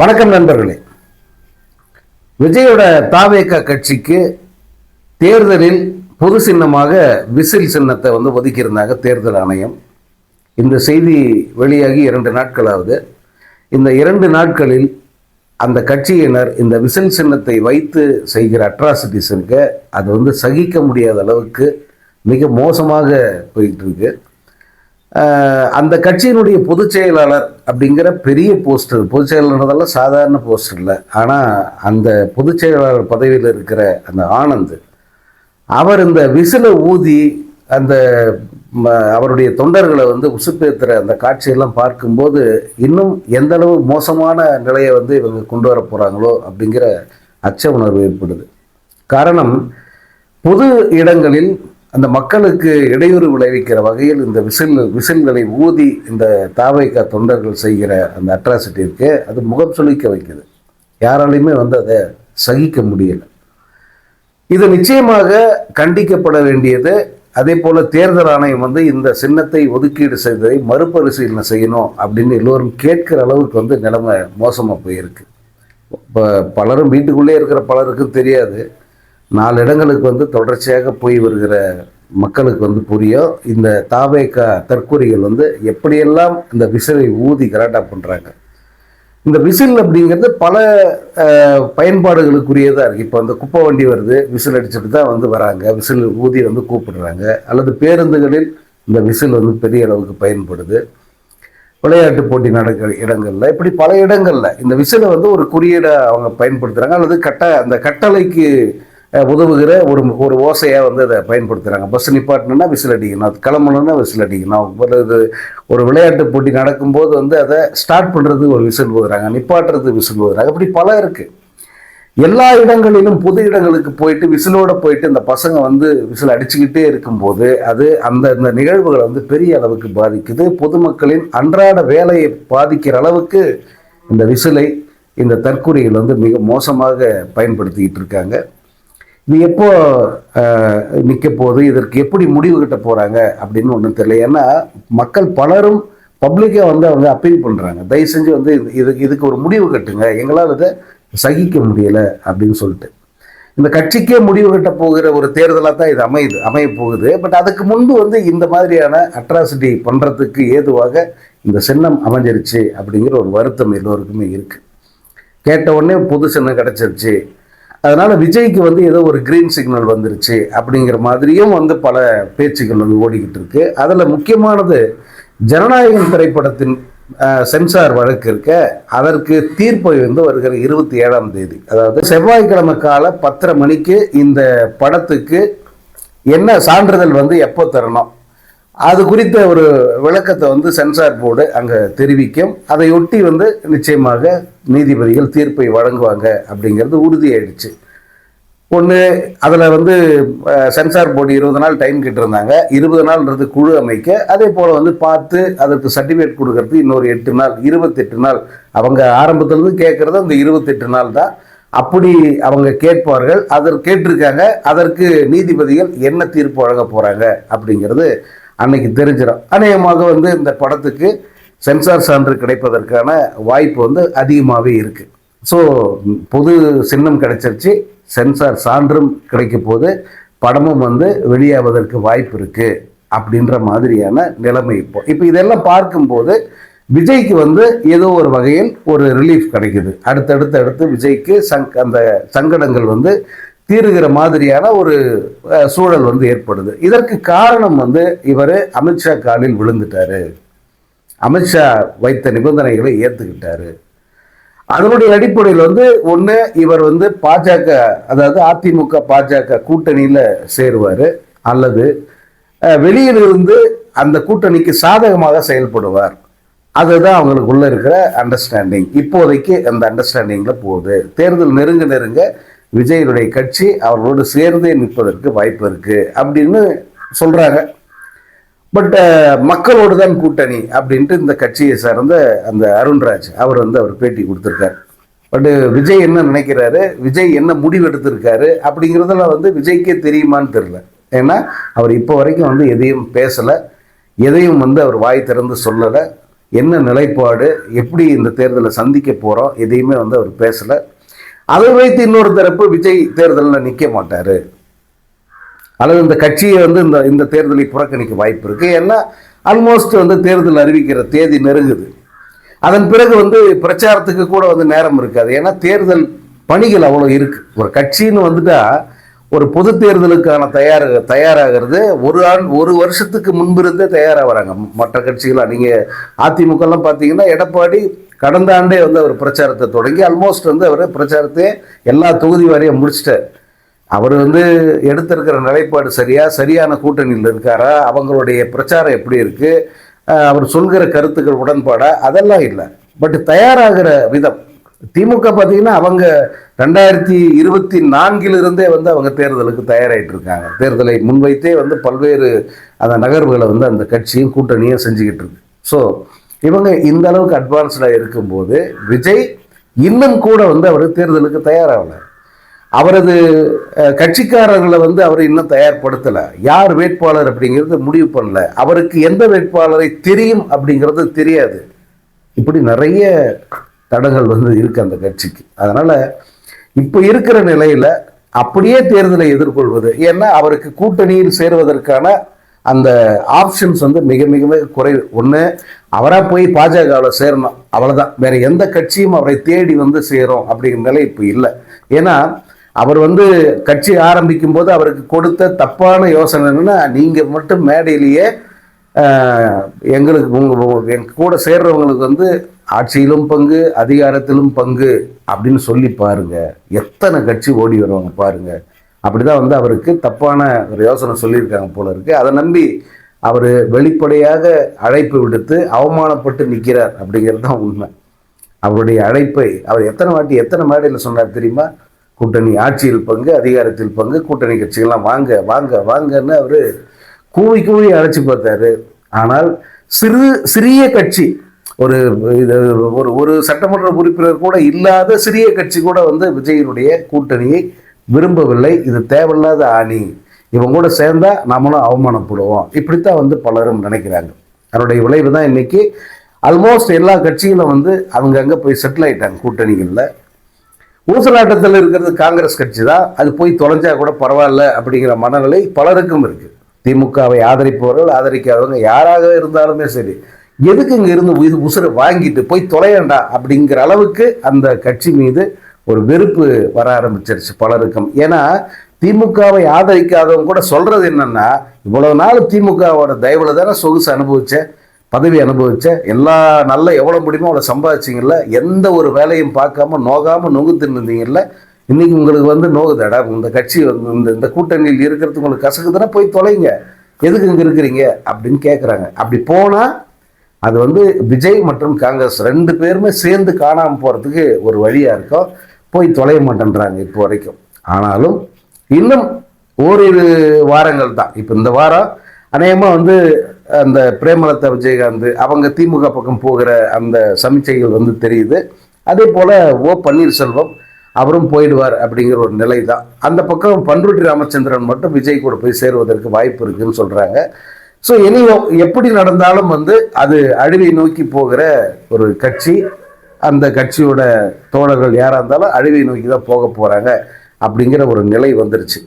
வணக்கம் நண்பர்களே. விஜயோட தாவேக கட்சிக்கு தேர்தலில் பொது சின்னமாக விசில் சின்னத்தை வந்து ஒதுக்கியிருந்தாங்க தேர்தல் ஆணையம். இந்த செய்தி வெளியாகி இரண்டு நாட்களாவது. இந்த இரண்டு நாட்களில் அந்த கட்சியினர் இந்த விசில் சின்னத்தை வைத்து செய்கிற அட்ராசிட்டிஸ் இருக்க. அது வந்து சகிக்க முடியாத அளவுக்கு மிக மோசமாக போயிட்டு இருக்கு. அந்த கட்சியினுடைய பொதுச் செயலாளர் அப்படிங்கிற பெரிய போஸ்டர் பொதுச் செயலாளர்ன்றதெல்லாம் சாதாரண போஸ்டர் இல்லை. ஆனால் அந்த பொதுச் செயலாளர் பதவியில் இருக்கிற அந்த ஆனந்த் அவர் இந்த விசிலை ஊதி அந்த ம, அவருடைய தொண்டர்களை வந்து உசுப்பேத்துற அந்த காட்சியெல்லாம் பார்க்கும்போது இன்னும் எந்த அளவு மோசமான நிலையை வந்து இவங்க கொண்டு வர போகிறாங்களோ அப்படிங்கிற அச்ச உணர்வு ஏற்படுது. காரணம் பொது இடங்களில் அந்த மக்களுக்கு இடையூறு விளைவிக்கிற வகையில் இந்த விசில் விசில்களை ஊதி இந்த தாவைக்கா தொண்டர்கள் செய்கிற அந்த அட்ராசிட்டி இருக்கு அது முகம் சுளிக்க வைக்குது. யாராலையுமே வந்து அதை சகிக்க முடியலை. இது நிச்சயமாக கண்டிக்கப்பட வேண்டியது. அதே போல் தேர்தல் ஆணையம் வந்து இந்த சின்னத்தை ஒதுக்கீடு செய்ததை மறுபரிசீலனை செய்யணும் அப்படின்னு எல்லோரும் கேட்கிற அளவுக்கு வந்து நிலைமை மோசமாக போயிருக்கு. இப்போ பலரும் வீட்டுக்குள்ளே இருக்கிற பலருக்கும் தெரியாது. நாலு இடங்களுக்கு வந்து தொடர்ச்சியாக போய் வருகிற மக்களுக்கு வந்து புரியும். இந்த தாவேக்கா தற்கொலைகள் வந்து எப்படியெல்லாம் இந்த விசிலை ஊதி கராட்டா பண்ணுறாங்க இந்த விசில் அப்படிங்கிறது பல பயன்பாடுகளுக்குரியதாக இருக்குது இப்போ அந்த குப்பை வண்டி வருது விசில் அடிச்சுட்டு தான் வந்து வராங்க. விசில் ஊதி வந்து கூப்பிடுறாங்க. அல்லது பேருந்துகளில் இந்த விசில் வந்து பெரிய அளவுக்கு பயன்படுது. விளையாட்டு போட்டி நடக்கிற இடங்களில் இப்படி பல இடங்களில் இந்த விசிலை வந்து ஒரு குறியீடை அவங்க பயன்படுத்துகிறாங்க அல்லது கட்ட அந்த கட்டளைக்கு உதவுகிற ஒரு ஒரு ஓசையாக வந்து அதை பயன்படுத்துகிறாங்க பஸ் நிப்பாட்டணும்னா விசில் அடிக்கணும். அது கிளம்பணும்னா விசில் அடிக்கணும். ஒரு இது ஒரு விளையாட்டு போட்டி நடக்கும்போது வந்து அதை ஸ்டார்ட் பண்ணுறது ஒரு விசில் ஊதுறாங்க. நிப்பாட்டுறது விசில் ஊதுறாங்க. இப்படி பல இருக்குது எல்லா இடங்களிலும் பொது இடங்களுக்கு போயிட்டு விசிலோடு போயிட்டு இந்த பசங்க வந்து விசில் அடிச்சுக்கிட்டே இருக்கும்போது அது அந்த இந்த நிகழ்வுகளை வந்து பெரிய அளவுக்கு பாதிக்குது. பொதுமக்களின் அன்றாட வேலையை பாதிக்கிற அளவுக்கு இந்த விசிலை இந்த தற்கொலைகள் வந்து மிக மோசமாக பயன்படுத்திக்கிட்டு இருக்காங்க. இது எப்போ நிற்க போகுது? இதற்கு எப்படி முடிவு கட்ட போகிறாங்க அப்படின்னு ஒன்றும் தெரியல. ஏன்னா மக்கள் பலரும் பப்ளிக்காக வந்து அவங்க அப்பீல் பண்ணுறாங்க தயவு செஞ்சு வந்து இது- இதுக்கு இதுக்கு ஒரு முடிவு கட்டுங்க. எங்களால் இதை சகிக்க முடியலை அப்படின்னு சொல்லிட்டு. இந்த கட்சிக்கே முடிவு கட்ட போகிற ஒரு தேர்தலாக தான் இது அமையுது அமைய போகுது. பட் அதுக்கு முன்பு வந்து இந்த மாதிரியான அட்ராசிட்டி பண்ணுறதுக்கு ஏதுவாக இந்த சின்னம் அமைஞ்சிருச்சு அப்படிங்கிற ஒரு வருத்தம் எல்லோருக்குமே இருக்குது கேட்ட உடனே புது சின்னம் கிடச்சிருச்சு. அதனால் விஜய்க்கு வந்து ஏதோ ஒரு க்ரீன் சிக்னல் வந்துருச்சு அப்படிங்கிற மாதிரியும் வந்து பல பேச்சுக்கள் வந்து ஓடிக்கிட்டு இருக்கு. அதில் முக்கியமானது ஜனநாயகம் திரைப்படத்தின் சென்சார் வழக்கு இருக்க அதற்கு தீர்ப்பை வந்து வருகிற இருபத்தி ஏழாம் தேதி. அதாவது செவ்வாய்க்கிழமை கால பத்தரை மணிக்கு இந்த படத்துக்கு என்ன சான்றிதழ் வந்து எப்போ தரணும்? அது குறித்த ஒரு விளக்கத்தை வந்து சென்சார் போர்டு அங்கே தெரிவிக்கும். அதையொட்டி வந்து நிச்சயமாக நீதிபதிகள் தீர்ப்பை வழங்குவாங்க அப்படிங்கிறது உறுதியாயிடுச்சு. ஒன்று அதில் வந்து சென்சார் போர்டு இருபது நாள் டைம் கேட்டிருந்தாங்க. இருபது நாள்ன்றது குழு அமைக்க. அதே போல் வந்து பார்த்து அதற்கு சர்டிஃபிகேட் கொடுக்கறது இன்னொரு எட்டு நாள் இருபத்தெட்டு நாள். அவங்க ஆரம்பத்துலேருந்து கேட்குறது அந்த இருபத்தெட்டு நாள் தான். அப்படி அவங்க கேட்பார்கள். அதற்கு கேட்டிருக்காங்க. அதற்கு நீதிபதிகள் என்ன தீர்ப்பு வழங்க போகிறாங்க அப்படிங்கிறது அன்னைக்கு தெரிஞ்சிடும். அநேகமாக வந்து இந்த படத்துக்கு சென்சார் சான்று கிடைப்பதற்கான வாய்ப்பு வந்து அதிகமாகவே இருக்குது ஸோ பொது சின்னம் கிடைச்சிருச்சு. சென்சார் சான்றும் கிடைக்க போது படமும் வந்து வெளியாவதற்கு வாய்ப்பு இருக்குது அப்படின்ற மாதிரியான நிலைமை இப்போ. இப்போ இதெல்லாம் பார்க்கும்போது விஜய்க்கு வந்து ஏதோ ஒரு வகையில் ஒரு ரிலீஃப் கிடைக்குது. அடுத்தடுத்து அடுத்து விஜய்க்கு சங் அந்த சங்கடங்கள் வந்து தீருகிற மாதிரியான ஒரு சூழல் வந்து ஏற்படுது. இதற்கு காரணம் வந்து இவர் அமித்ஷா காலில் விழுந்துட்டாரு. அமித்ஷா வைத்த நிபந்தனைகளை ஏற்றுக்கிட்டாரு அதனுடைய அடிப்படையில் வந்து ஒன்று இவர் வந்து பாஜக அதாவது அதிமுக பாஜக கூட்டணியில் சேருவார் அல்லது வெளியில் வெளியிலிருந்து அந்த கூட்டணிக்கு சாதகமாக செயல்படுவார். அதுதான் அவங்களுக்குள்ள இருக்கிற அண்டர்ஸ்டாண்டிங் இப்போதைக்கு அந்த அண்டர்ஸ்டாண்டிங்கில் போகுது. தேர்தல் நெருங்க நெருங்க விஜயனுடைய கட்சி அவர்களோடு சேர்ந்தே நிற்பதற்கு வாய்ப்பு இருக்குது அப்படின்னு சொல்கிறாங்க பட் uh, மக்களோடு தான் கூட்டணி அப்படின்ட்டு இந்த கட்சியை சார்ந்த அந்த அருண்ராஜ் அவர் வந்து அவர் பேட்டி கொடுத்துருக்காரு. பட் uh, விஜய் என்ன நினைக்கிறாரு? விஜய் என்ன முடிவு எடுத்திருக்காரு அப்படிங்கிறதெல்லாம் வந்து விஜய்க்கே தெரியுமான்னு தெரில ஏன்னா அவர் இப்போ வரைக்கும் வந்து எதையும் பேசலை எதையும் வந்து அவர் வாய் திறந்து சொல்லலை என்ன நிலைப்பாடு எப்படி இந்த தேர்தலை சந்திக்க போகிறோம் எதையுமே வந்து அவர் பேசலை. அதை வைத்து இன்னொரு தரப்பு விஜய் தேர்தலில் நிற்க மாட்டார். அல்லது இந்த கட்சியை வந்து இந்த இந்த தேர்தலை புறக்கணிக்க வாய்ப்பு இருக்குது ஏன்னா ஆல்மோஸ்ட் வந்து தேர்தல் அறிவிக்கிற தேதி நெருங்குது. அதன் பிறகு வந்து பிரச்சாரத்துக்கு கூட வந்து நேரம் இருக்காது. ஏன்னா தேர்தல் பணிகள் அவ்வளோ இருக்குது ஒரு கட்சின்னு வந்துட்டா ஒரு பொது தேர்தலுக்கான தயார் தயாராகிறது. ஒரு ஆண் ஒரு வருஷத்துக்கு முன்பிருந்தே தயாராக வராங்க. மற்ற கட்சிகளாக நீங்கள் அதிமுகலாம் பார்த்தீங்கன்னா எடப்பாடி கடந்த ஆண்டே வந்து அவர் பிரச்சாரத்தை தொடங்கி ஆல்மோஸ்ட் வந்து அவர் பிரச்சாரத்தையே எல்லா தொகுதி வரையும் முடிச்சிட்டார். அவர் வந்து எடுத்திருக்கிற நிலைப்பாடு சரியா? சரியான கூட்டணியில் இருக்காரா? அவங்களுடைய பிரச்சாரம் எப்படி இருக்குது அவர் சொல்கிற கருத்துக்கள் உடன்பாடா? அதெல்லாம் இல்லை. பட் தயாராகிற விதம். திமுக பார்த்தீங்கன்னா அவங்க ரெண்டாயிரத்தி இருபத்தி நான்கிலிருந்தே வந்து அவங்க தேர்தலுக்கு தயாராகிட்டு இருக்காங்க தேர்தலை முன்வைத்தே வந்து பல்வேறு அந்த நகர்வுகளை வந்து அந்த கட்சியும் கூட்டணியும் செஞ்சுக்கிட்டு இருக்கு ஸோ இவங்க இந்த அளவுக்கு அட்வான்ஸ்டாக இருக்கும்போது விஜய் இன்னும் கூட வந்து அவர் தேர்தலுக்கு தயாராகலை. அவரது கட்சிக்காரர்களை வந்து அவர் இன்னும் தயார்படுத்தலை. யார் வேட்பாளர் அப்படிங்கிறது முடிவு பண்ணல. அவருக்கு எந்த வேட்பாளரை தெரியும் அப்படிங்கிறது தெரியாது. இப்படி நிறைய தடங்கள் வந்து இருக்கு அந்த கட்சிக்கு. அதனால் இப்போ இருக்கிற நிலையில் அப்படியே தேர்தலை எதிர்கொள்வது ஏன்னா அவருக்கு கூட்டணியில் சேருவதற்கான அந்த ஆப்ஷன்ஸ் வந்து மிக மிக மிக குறைவு. ஒன்று அவராக போய் பாஜகவில் சேரணும். அவ்வளோதான் வேற எந்த கட்சியும் அவரை தேடி வந்து சேரும் அப்படிங்கிற நிலை இப்போ இல்லை. ஏன்னா அவர் வந்து கட்சி ஆரம்பிக்கும் போது அவருக்கு கொடுத்த தப்பான யோசனை என்னன்னா நீங்கள் மட்டும் மேடையிலேயே எங்களுக்கு உங்க எங்க கூட சேர்றவங்களுக்கு வந்து ஆட்சியிலும் பங்கு அதிகாரத்திலும் பங்கு அப்படின்னு சொல்லி பாருங்க. எத்தனை கட்சி ஓடி வருவாங்க பாருங்கள் அப்படி அப்படிதான் வந்து அவருக்கு தப்பான ஒரு யோசனை சொல்லியிருக்காங்க போல இருக்கு. அதை நம்பி அவர் வெளிப்படையாக அழைப்பு விடுத்து அவமானப்பட்டு நிற்கிறார் அப்படிங்கிறது தான் உண்மை. அவருடைய அழைப்பை அவர் எத்தனை வாட்டி எத்தனை மேடையில் சொன்னார் தெரியுமா? கூட்டணி ஆட்சியில் பங்கு அதிகாரத்தில் பங்கு கூட்டணி கட்சிகள்லாம் வாங்க வாங்க வாங்கன்னு அவர் கூவி கூவி அழைச்சி பார்த்தாரு. ஆனால் சிறு சிறிய கட்சி ஒரு இது ஒரு ஒரு சட்டமன்ற உறுப்பினர் கூட இல்லாத சிறிய கட்சி கூட வந்து விஜயினுடைய கூட்டணியை விரும்பவில்லை இது தேவையில்லாத ஆணி. இவங்க கூட சேர்ந்தா நம்மளும் அவமானப்படுவோம். இப்படித்தான் வந்து பலரும் நினைக்கிறாங்க. அதனுடைய விளைவு தான் இன்னைக்கு. ஆல்மோஸ்ட் எல்லா கட்சிகளும் வந்து அவங்க அங்கே போய் செட்டில் ஆயிட்டாங்க கூட்டணிகளில். ஊசலாட்டத்தில் இருக்கிறது காங்கிரஸ் கட்சி தான். அது போய் தொலைஞ்சா கூட பரவாயில்ல அப்படிங்கிற மனநிலை பலருக்கும் இருக்கு. திமுகவை ஆதரிப்பவர்கள் ஆதரிக்காதவங்க யாராக இருந்தாலுமே சரி எதுக்கு இங்கே இருந்து இது உசுரை வாங்கிட்டு போய் தொலையண்டா அப்படிங்கிற அளவுக்கு அந்த கட்சி மீது ஒரு வெறுப்பு வர ஆரம்பிச்சிருச்சு பலருக்கும். ஏன்னா திமுகவை ஆதரிக்காதவங்க கூட சொல்கிறது என்னென்னா இவ்வளோ நாள் திமுகவோட தயவில் தானே சொகுசு அனுபவித்தேன் பதவி அனுபவித்தேன் எல்லா நல்ல எவ்வளோ முடியுமோ அவ்வளோ சம்பாதிச்சிங்கல்ல எந்த ஒரு வேலையும் பார்க்காம நோகாமல் நொங்கு தின்னுந்தீங்கல்ல இன்றைக்கி உங்களுக்கு வந்து நோகுதடா இந்த கட்சி வந்து இந்த இந்த கூட்டணியில் இருக்கிறது உங்களுக்கு கசக்குதுன்னா போய் தொலைங்க. எதுக்கு இங்கே இருக்கிறீங்க? அப்படின்னு கேட்குறாங்க அப்படி போனால் அது வந்து விஜய் மற்றும் காங்கிரஸ் ரெண்டு பேருமே சேர்ந்து காணாமல் போகிறதுக்கு ஒரு வழியாக இருக்கும் போய் தொலைய மாட்டேன்றாங்க இப்போ வரைக்கும். ஆனாலும் இன்னும் ஓரிரு வாரங்கள் தான். இப்போ இந்த வாரம் அநேகமாக வந்து அந்த பிரேமலதா விஜயகாந்த் அவங்க திமுக பக்கம் போகிற அந்த சமிச்சைகள் வந்து தெரியுது. அதே போல் ஓ பன்னீர்செல்வம் அவரும் போயிடுவார் அப்படிங்கிற ஒரு நிலை தான். அந்த பக்கம் பன்ருட்டி ராமச்சந்திரன் மட்டும் விஜய் கூட போய் சேருவதற்கு வாய்ப்பு இருக்குன்னு சொல்கிறாங்க ஸோ இனியும் எப்படி நடந்தாலும் வந்து அது அழிவை நோக்கி போகிற ஒரு கட்சி அந்த கட்சியோட தோழர்கள் யாராக இருந்தாலும் அழிவை நோக்கி தான் போக போகிறாங்க அப்படிங்கிற ஒரு நிலை வந்துருச்சு.